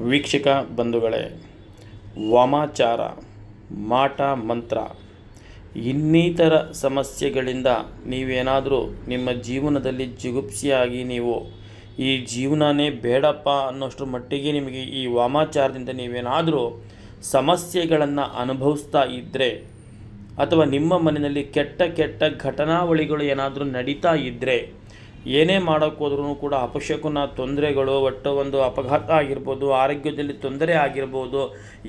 ವೀಕ್ಷಕ ಬಂಧುಗಳೇ, ವಾಮಾಚಾರ, ಮಾಟ ಮಂತ್ರ, ಇನ್ನಿತರ ಸಮಸ್ಯೆಗಳಿಂದ ನೀವೇನಾದರೂ ನಿಮ್ಮ ಜೀವನದಲ್ಲಿ ಜಿಗುಪ್ಸಿಯಾಗಿ ನೀವು ಈ ಜೀವನನೇ ಬೇಡಪ್ಪ ಅನ್ನೋಷ್ಟರ ಮಟ್ಟಿಗೆ ನಿಮಗೆ ಈ ವಾಮಾಚಾರದಿಂದ ನೀವೇನಾದರೂ ಸಮಸ್ಯೆಗಳನ್ನು ಅನುಭವಿಸ್ತಾ ಇದ್ದರೆ ಅಥವಾ ನಿಮ್ಮ ಮನೆಯಲ್ಲಿ ಕೆಟ್ಟ ಕೆಟ್ಟ ಘಟನಾವಳಿಗಳು ಏನಾದರೂ ನಡೀತಾ ಇದ್ದರೆ ಏನೇ ಮಾಡೋಕ್ಕೆ ಹೋದ್ರೂ ಕೂಡ ಅಪಶಕುನ ತೊಂದರೆಗಳು ಒಟ್ಟು ಒಂದು ಅಪಘಾತ ಆಗಿರ್ಬೋದು, ಆರೋಗ್ಯದಲ್ಲಿ ತೊಂದರೆ ಆಗಿರ್ಬೋದು,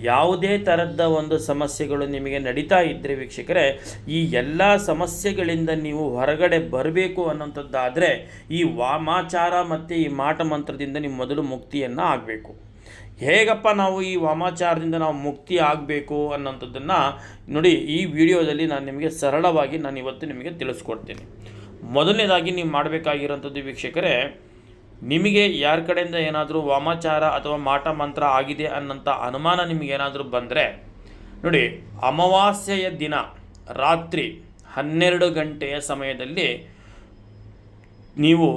ಯಾವುದೇ ಥರದ ಒಂದು ಸಮಸ್ಯೆಗಳು ನಿಮಗೆ ನಡೀತಾ ಇದ್ದರೆ ವೀಕ್ಷಕರೇ, ಈ ಎಲ್ಲ ಸಮಸ್ಯೆಗಳಿಂದ ನೀವು ಹೊರಗಡೆ ಬರಬೇಕು ಅನ್ನೋಂಥದ್ದಾದರೆ ಈ ವಾಮಾಚಾರ ಮತ್ತು ಈ ಮಾಟ ಮಂತ್ರದಿಂದ ನಿಮ್ಮ ಮೊದಲು ಮುಕ್ತಿಯನ್ನು ಆಗಬೇಕು. ಹೇಗಪ್ಪ ನಾವು ಈ ವಾಮಾಚಾರದಿಂದ ನಾವು ಮುಕ್ತಿ ಆಗಬೇಕು ಅನ್ನೋಂಥದ್ದನ್ನು ನೋಡಿ ಈ ವಿಡಿಯೋದಲ್ಲಿ ನಾನು ನಿಮಗೆ ಸರಳವಾಗಿ ನಾನು ಇವತ್ತು ನಿಮಗೆ ತಿಳಿಸ್ಕೊಡ್ತೀನಿ. ಮೊದಲನೇದಾಗಿ ನೀವು ಮಾಡಬೇಕಾಗಿರೋಂಥದ್ದು ವೀಕ್ಷಕರೇ, ನಿಮಗೆ ಯಾರ ಕಡೆಯಿಂದ ಏನಾದರೂ ವಾಮಾಚಾರ ಅಥವಾ ಮಾಟ ಮಂತ್ರ ಆಗಿದೆ ಅನ್ನೋಂಥ ಅನುಮಾನ ನಿಮಗೇನಾದರೂ ಬಂದರೆ, ನೋಡಿ, ಅಮಾವಾಸ್ಯೆಯ ದಿನ ರಾತ್ರಿ ಹನ್ನೆರಡು ಗಂಟೆಯ ಸಮಯದಲ್ಲಿ ನೀವು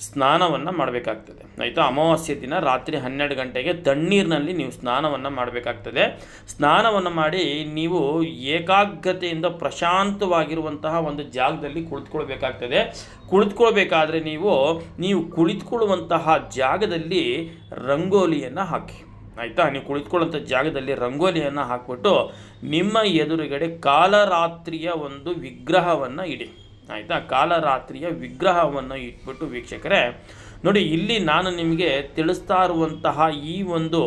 ಸ್ನಾನವನ್ನು ಮಾಡಬೇಕಾಗ್ತದೆ. ಆಯಿತಾ? ಅಮಾವಾಸ್ಯೆ ದಿನ ರಾತ್ರಿ ಹನ್ನೆರಡು ಗಂಟೆಗೆ ತಣ್ಣೀರಿನಲ್ಲಿ ನೀವು ಸ್ನಾನವನ್ನು ಮಾಡಬೇಕಾಗ್ತದೆ. ಸ್ನಾನವನ್ನು ಮಾಡಿ ನೀವು ಏಕಾಗ್ರತೆಯಿಂದ ಪ್ರಶಾಂತವಾಗಿರುವಂತಹ ಒಂದು ಜಾಗದಲ್ಲಿ ಕುಳಿತುಕೊಳ್ಬೇಕಾಗ್ತದೆ. ಕುಳಿತುಕೊಳ್ಬೇಕಾದ್ರೆ ನೀವು ನೀವು ಕುಳಿತುಕೊಳ್ಳುವಂತಹ ಜಾಗದಲ್ಲಿ ರಂಗೋಲಿಯನ್ನು ಹಾಕಿ. ಆಯಿತಾ? ನೀವು ಕುಳಿತುಕೊಳ್ಳುವಂಥ ಜಾಗದಲ್ಲಿ ರಂಗೋಲಿಯನ್ನು ಹಾಕಿಬಿಟ್ಟು ನಿಮ್ಮ ಎದುರುಗಡೆ ಕಾಲರಾತ್ರಿಯ ಒಂದು ವಿಗ್ರಹವನ್ನು ಇಡಿ. ಆಯಿತಾ? ಕಾಲರಾತ್ರಿಯ ವಿಗ್ರಹವನ್ನು ಇಟ್ಬಿಟ್ಟು ವೀಕ್ಷಕರೇ, ನೋಡಿ, ಇಲ್ಲಿ ನಾನು ನಿಮಗೆ ತಿಳಿಸ್ತಾ ಇರುವಂತಹ ಈ ಒಂದು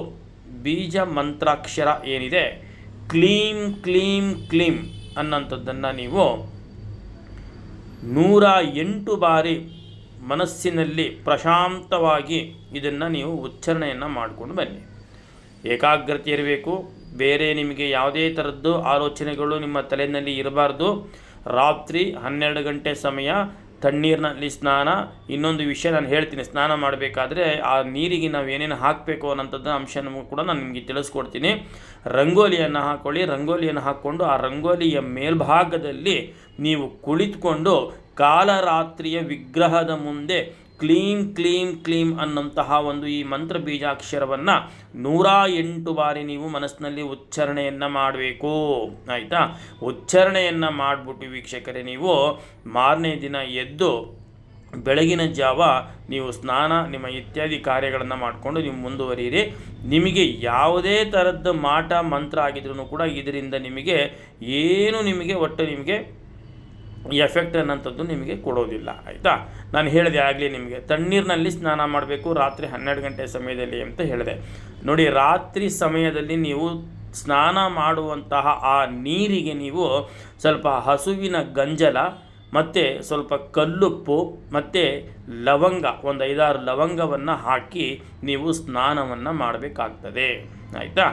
ಬೀಜ ಮಂತ್ರಾಕ್ಷರ ಏನಿದೆ? ಕ್ಲೀಂ ಕ್ಲೀಂ ಕ್ಲೀಂ ಅನ್ನೋಂಥದ್ದನ್ನು ನೀವು ನೂರ ಎಂಟು ಬಾರಿ ಮನಸ್ಸಿನಲ್ಲಿ ಪ್ರಶಾಂತವಾಗಿ ಇದನ್ನು ನೀವು ಉಚ್ಚಾರಣೆಯನ್ನು ಮಾಡಿಕೊಂಡು ಬನ್ನಿ. ಏಕಾಗ್ರತೆ ಇರಬೇಕು. ಬೇರೆ ನಿಮಗೆ ಯಾವುದೇ ಥರದ್ದು ಆಲೋಚನೆಗಳು ನಿಮ್ಮ ತಲೆಯಲ್ಲಿ ಇರಬಾರ್ದು. ರಾತ್ರಿ ಹನ್ನೆರಡು ಗಂಟೆ ಸಮಯ ತಣ್ಣೀರಿನಲ್ಲಿ ಸ್ನಾನ. ಇನ್ನೊಂದು ವಿಷಯ ನಾನು ಹೇಳ್ತೀನಿ, ಸ್ನಾನ ಮಾಡಬೇಕಾದ್ರೆ ಆ ನೀರಿಗೆ ನಾವು ಏನೇನು ಹಾಕಬೇಕು ಅನ್ನೋಂಥದ್ದು ಅಂಶನೂ ಕೂಡ ನಾನು ನಿಮಗೆ ತಿಳಿಸ್ಕೊಡ್ತೀನಿ. ರಂಗೋಲಿಯನ್ನು ಹಾಕ್ಕೊಳ್ಳಿ ರಂಗೋಲಿಯನ್ನು ಹಾಕ್ಕೊಂಡು ಆ ರಂಗೋಲಿಯ ಮೇಲ್ಭಾಗದಲ್ಲಿ ನೀವು ಕುಳಿತುಕೊಂಡು ಕಾಲರಾತ್ರಿಯ ವಿಗ್ರಹದ ಮುಂದೆ ಕ್ಲೀಂ ಕ್ಲೀಂ ಕ್ಲೀಂ ಅನ್ನೋಂತಹ ಒಂದು ಈ ಮಂತ್ರ ಬೀಜಾಕ್ಷರವನ್ನು ನೂರ ಎಂಟು ಬಾರಿ ನೀವು ಮನಸ್ಸಿನಲ್ಲಿ ಉಚ್ಚಾರಣೆಯನ್ನು ಮಾಡಬೇಕು. ಆಯಿತಾ? ಉಚ್ಚಾರಣೆಯನ್ನು ಮಾಡಿಬಿಟ್ಟು ವೀಕ್ಷಕರೇ, ನೀವು ಮಾರನೇ ದಿನ ಎದ್ದು ಬೆಳಗಿನ ಜಾವ ನೀವು ಸ್ನಾನ, ನಿಮ್ಮ ಇತ್ಯಾದಿ ಕಾರ್ಯಗಳನ್ನು ಮಾಡಿಕೊಂಡು ನೀವು ಮುಂದುವರಿಯಿರಿ. ನಿಮಗೆ ಯಾವುದೇ ಥರದ ಮಾಟ, ಮಂತ್ರ ಆಗಿದ್ರೂ ಕೂಡ ಇದರಿಂದ ನಿಮಗೆ ಏನು ನಿಮಗೆ ಒಟ್ಟು ನಿಮಗೆ ಎಫೆಕ್ಟ್ ಅನ್ನೋಂಥದ್ದು ನಿಮಗೆ ಕೊಡೋದಿಲ್ಲ, ಆಯಿತಾ? ನಾನು ಹೇಳಿದೆ ಆಗಲಿ ನಿಮಗೆ, ತಣ್ಣೀರಿನಲ್ಲಿ ಸ್ನಾನ ಮಾಡಬೇಕು, ರಾತ್ರಿ ಹನ್ನೆರಡು ಗಂಟೆ ಸಮಯದಲ್ಲಿ ಅಂತ ಹೇಳಿದೆ. ನೋಡಿ, ರಾತ್ರಿ ಸಮಯದಲ್ಲಿ ನೀವು ಸ್ನಾನ ಮಾಡುವಂತಹ ಆ ನೀರಿಗೆ ನೀವು ಸ್ವಲ್ಪ ಹಸುವಿನ ಗಂಜಲ, ಮತ್ತು ಸ್ವಲ್ಪ ಕಲ್ಲುಪ್ಪು, ಮತ್ತು ಲವಂಗ, ಒಂದು ಐದಾರು ಲವಂಗವನ್ನು ಹಾಕಿ ನೀವು ಸ್ನಾನವನ್ನು ಮಾಡಬೇಕಾಗ್ತದೆ. ಆಯಿತಾ?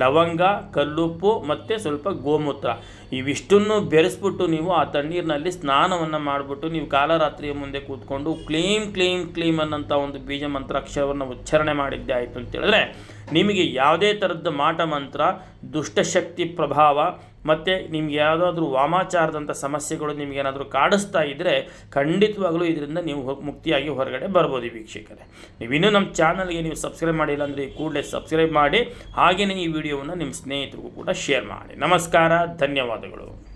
ಲವಂಗ, ಕಲ್ಲುಪ್ಪು ಮತ್ತು ಸ್ವಲ್ಪ ಗೋಮೂತ್ರ. ಇವಿಷ್ಟನ್ನು ಬೆರೆಸ್ಬಿಟ್ಟು ನೀವು ಆ ತಣ್ಣೀರಿನಲ್ಲಿ ಸ್ನಾನವನ್ನು ಮಾಡಿಬಿಟ್ಟು ನೀವು ಕಾಲರಾತ್ರಿಯ ಮುಂದೆ ಕೂತ್ಕೊಂಡು ಕ್ಲೀಮ್ ಕ್ಲೀಮ್ ಕ್ಲೀಮ್ ಅನ್ನೋಂಥ ಒಂದು ಬೀಜ ಮಂತ್ರಾಕ್ಷರವನ್ನು ಉಚ್ಚಾರಣೆ ಮಾಡಿದ್ದೆ ಆಯಿತು ಅಂತೇಳಿದ್ರೆ ನಿಮಗೆ ಯಾವುದೇ ಥರದ ಮಾಟ ಮಂತ್ರ ದುಷ್ಟಶಕ್ತಿ ಪ್ರಭಾವ ಮತ್ತು ನಿಮ್ಗೆ ಯಾವುದಾದ್ರೂ ವಾಮಾಚಾರದಂಥ ಸಮಸ್ಯೆಗಳು ನಿಮಗೇನಾದರೂ ಕಾಡಿಸ್ತಾ ಇದ್ದರೆ ಖಂಡಿತವಾಗಲೂ ಇದರಿಂದ ನೀವು ಮುಕ್ತಿಯಾಗಿ ಹೊರಗಡೆ ಬರ್ಬೋದು ವೀಕ್ಷಕರೇ. ನೀವು ಇನ್ನೂ ನಮ್ಮ ಚಾನಲ್ಗೆ ನೀವು ಸಬ್ಸ್ಕ್ರೈಬ್ ಮಾಡಿಲ್ಲ ಅಂದರೆ ಕೂಡಲೇ ಸಬ್ಸ್ಕ್ರೈಬ್ ಮಾಡಿ ಹಾಗೆಯೇ ಈ ವಿಡಿಯೋವನ್ನು ನಿಮ್ಮ ಸ್ನೇಹಿತರಿಗೂ ಕೂಡ ಶೇರ್ ಮಾಡಿ. ನಮಸ್ಕಾರ ಧನ್ಯವಾದಗಳು.